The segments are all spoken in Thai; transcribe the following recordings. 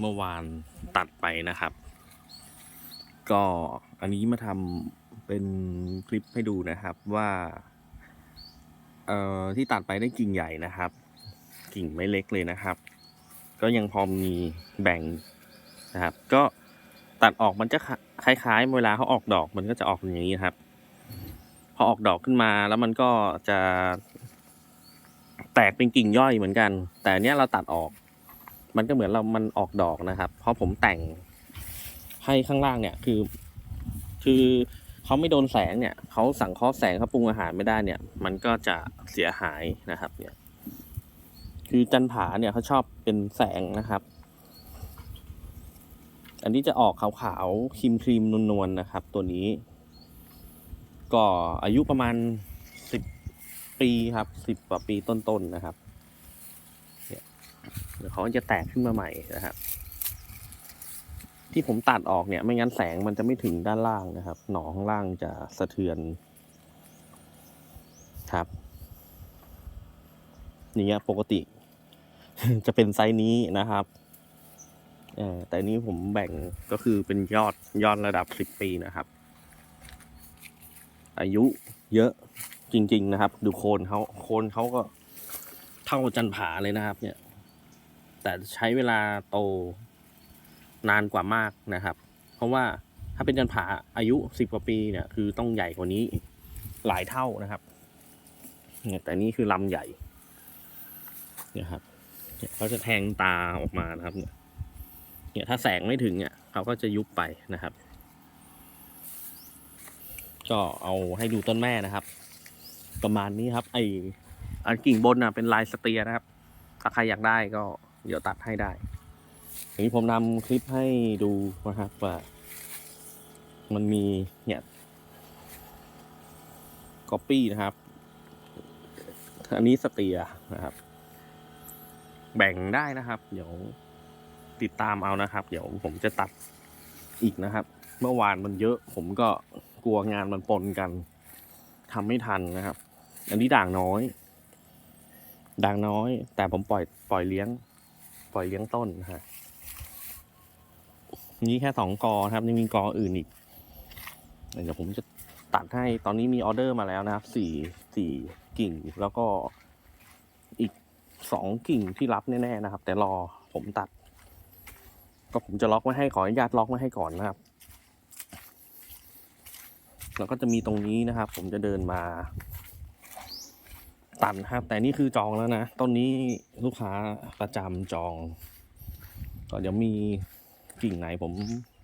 เมื่อวานตัดไปนะครับ ก็อันนี้มาทำเป็นคลิปให้ดูนะครับว่าเอ่อที่ตัดไปได้กิ่งใหญ่นะครับ กิ่งไม่เล็กเลยนะครับ ก็ยังพอมีแบ่งนะครับ ก็ตัดออกมันจะคล้ายๆ เวลาเขาออกดอกมันก็จะออกอย่างนี้ครับ พอออกดอกขึ้นมาแล้วมันก็จะแตกเป็นกิ่งย่อยเหมือนกัน แต่อันเนี้ยเราตัดออก มันก็เหมือนเรามันออกดอกนะครับ เพราะผมแต่งให้ข้างล่างเนี่ยคือ คือเขาไม่โดนแสงเนี่ยเขาสั่งเคอแสงเขาปรุงอาหารไม่ได้เนี่ย มันก็จะเสียหายนะครับ เนี่ย คือจันผาเนี่ยเขาชอบเป็นแสงนะครับ อันนี้จะออกขาวๆครีมครีมๆนวลๆนะครับ ตัวนี้ ก็อายุประมาณสิบปีครับสิบกว่าปีต้นๆนะครับ เขาจะแตกขึ้นมาใหม่นะครับ ที่ผมตัดออกเนี่ย ไม่งั้นแสงมันจะไม่ถึงด้านล่างนะครับ หนอข้างล่างจะสะเทือนครับอย่างเงี้ยปกติ จะเป็นไซส์นี้นะครับแต่นนี้ผมแบ่งก็คือเป็นยอดยอดระดับสิบปีนะครับ อายุเยอะจริง ๆ นะครับ ดูโคนเขาโคนเขาก็เท่าจันผาเลยนะครับ เนี่ย แต่ใช้เวลาโตนานกว่ามากนะครับ เพราะว่าถ้าเป็นจันผาอายุสิบกว่าปีเนี่ยคือต้องใหญ่กว่านี้หลายเท่านะครับเนี่ยแต่นี่คือลำใหญ่เนี่ยครับเขาจะแทงตาออกมานะครับ เนี่ย เนี่ยถ้าแสงไม่ถึงเนี่ยเขาก็จะยุบไปนะครับ ก็เอาให้ดูต้นแม่นะครับ ประมาณนี้ครับ ไออันกิ่งบนน่ะเป็นลายสเตียนะครับ ถ้าใครอยากได้ก็ เดี๋ยวตัดให้ได้ทีนี้ผมนำคลิปให้ดูนะครับว่ามันมีเนี่ยก๊อปปี้นะครับ อันนี้สเตียนะครับ แบ่งได้นะครับ เดี๋ยวติดตามเอานะครับ เดี๋ยวผมจะตัดอีกนะครับ เมื่อวานมันเยอะ ผมก็กลัวงานมันปนกันทำไม่ทันนะครับ อันนี้ด่างน้อย ด่างน้อย แต่ผมปล่อยปล่อยเลี้ยง ล่อยเลี้ยงต้นฮะนี่แค่สองกอครับยังมีกออื่นอีกเดี๋ยวผมจะตัดให้ตอนนี้มีออเดอร์มาแล้วนะครับสี่สี่กิ่งแล้วก็อีกสองกิ่งที่รับแน่ๆนะครับ แต่รอผมตัด ก็ผมจะล็อกไว้ให้ขออนุญาตล็อกไว้ให้ก่อนนะครับ แล้วก็จะมีตรงนี้นะครับ ผมจะเดินมา ตัดนครับ แต่นี่คือจองแล้วนะ ต้นนี้ลูกค้าประจำจอง ก็เดี๋ยวมีกิ่งไหนผม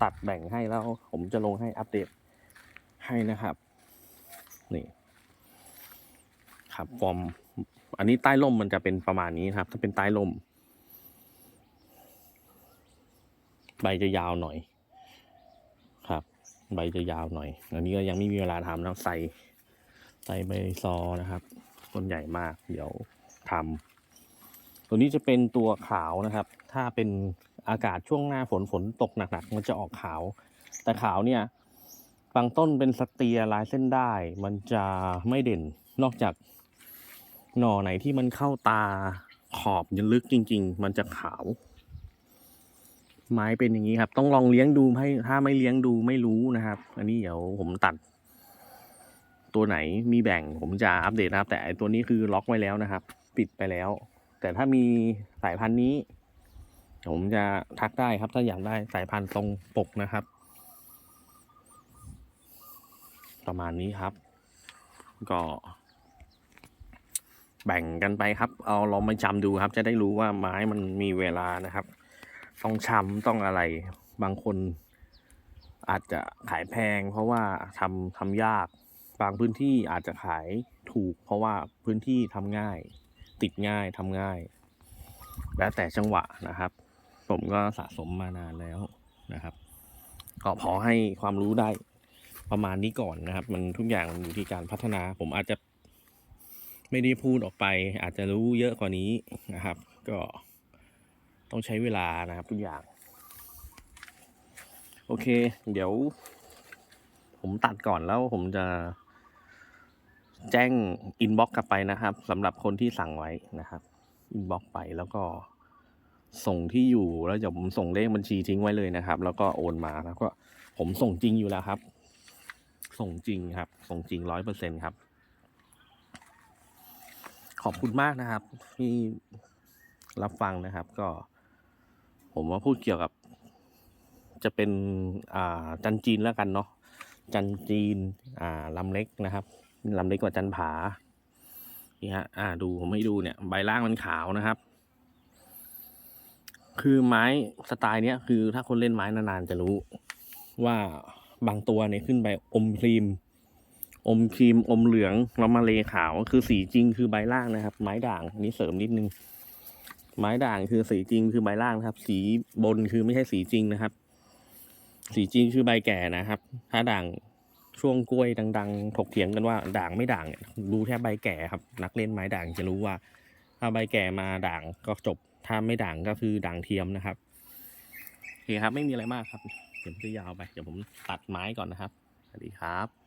ตัดแบ่งให้แล้ว ผมจะลงให้อัปเดตให้นะครับ นี่ครับฟอร์มอันนี้ใต้ร่มมันจะเป็นประมาณนี้ครับ ถ้าเป็นใต้ร่ม ใบจะยาวหน่อย ครับ ใบจะยาวหน่อย อันนี้ก็ยังไม่มีเวลาทำนะใส่ใส่ใบซอนะครับ ต้นใหญ่มาก เดี๋ยวทำตัวนี้จะเป็นตัวขาวนะครับ ถ้าเป็นอากาศช่วงหน้าฝนฝนตกหนักๆ มันจะออกขาว แต่ขาวเนี่ยบางต้นเป็นสเตียลายเส้นได้ มันจะไม่เด่นนอกจากหน่อไหนที่มันเข้าตาขอบยันลึกจริง ๆ มันจะขาว ไม้เป็นอย่างนี้ครับ ต้องลองเลี้ยงดูให้ถ้าไม่เลี้ยงดูไม่รู้นะครับ อันนี้เดี๋ยวผมตัด ตัวไหนมีแบ่งผมจะอัปเดตนะครับ แต่ไอตัวนี้คือล็อกไว้แล้วนะครับ ปิดไปแล้ว แต่ถ้ามีสายพันธุ์นี้ ผมจะทักได้ครับ ถ้าอยากได้สายพันธุ์ตรงปกนะครับ ประมาณนี้ครับ ก็แบ่งกันไปครับ เอาลองมาจำดูครับ จะได้รู้ว่าไม้มันมีเวลานะครับ ต้องช้ำต้องอะไร บางคนอาจจะขายแพง เพราะว่าทำทำยาก บางพื้นที่อาจจะขายถูก เพราะว่าพื้นที่ทำง่าย ติดง่ายทำง่าย แล้วแต่จังหวะนะครับ ผมก็สะสมมานานแล้วนะครับ ก็พอให้ความรู้ได้ประมาณนี้ก่อนนะครับ มันทุกอย่างมันอยู่ที่การพัฒนา ผมอาจจะไม่ได้พูดออกไป อาจจะรู้เยอะกว่านี้นะครับ ก็ต้องใช้เวลานะครับทุกอย่าง โอเค เดี๋ยว ผมตัดก่อนแล้วผมจะ แจ้งอินบ็อกกลับไปนะครับสำหรับคนที่สั่งไว้นะครับอินบ็อกไปแล้วก็ส่งที่อยู่แล้วเดี๋ยวผมส่งเลขบัญชีทิ้งไว้เลยนะครับ แล้วก็โอนมาแล้วก็ผมส่งจริงอยู่แล้วครับ ส่งจริงครับ ส่งจริงร้อยเปอร์เซ็นครับ ขอบคุณมากนะครับ ที่รับฟังนะครับ ก็ ผมว่าพูดเกี่ยวกับ จะเป็น อ่า จันจีนแล้วกันเนาะจันจีน อ่าลำเล็กนะครับ ลำเล็กกว่าจันผา นี่ฮะ อ่า ดูผมให้ดูเนี่ย ใบล่างมันขาวนะครับ คือไม้สไตล์เนี้ยคือถ้าคนเล่นไม้นานๆจะรู้ ว่าบางตัวเนี่ยขึ้นไปอมครีม อมครีมอมเหลืองแล้วมาเลขาว คือสีจริงคือใบล่างนะครับ ไม้ด่างอันนี้เสริมนิดนึง ไม้ด่างคือสีจริงคือใบล่างนะครับ สีบนคือไม่ใช่สีจริงนะครับ สีจริงคือใบแก่นะครับ ถ้าด่าง ช่วงกล้วยดัง ๆ ถกเถียงกันว่าด่างไม่ด่างเนี่ยรู้แค่ใบแก่ครับ นักเล่นไม้ด่างจะรู้ว่า ถ้าใบแก่มาด่างก็จบ ถ้าไม่ด่างก็คือด่างเทียมนะครับโอเคครับไม่มีอะไรมากครับเดี๋ยวมันจะยาวไปเดี๋ยวผมตัดไม้ก่อนนะครับสวัสดีครับ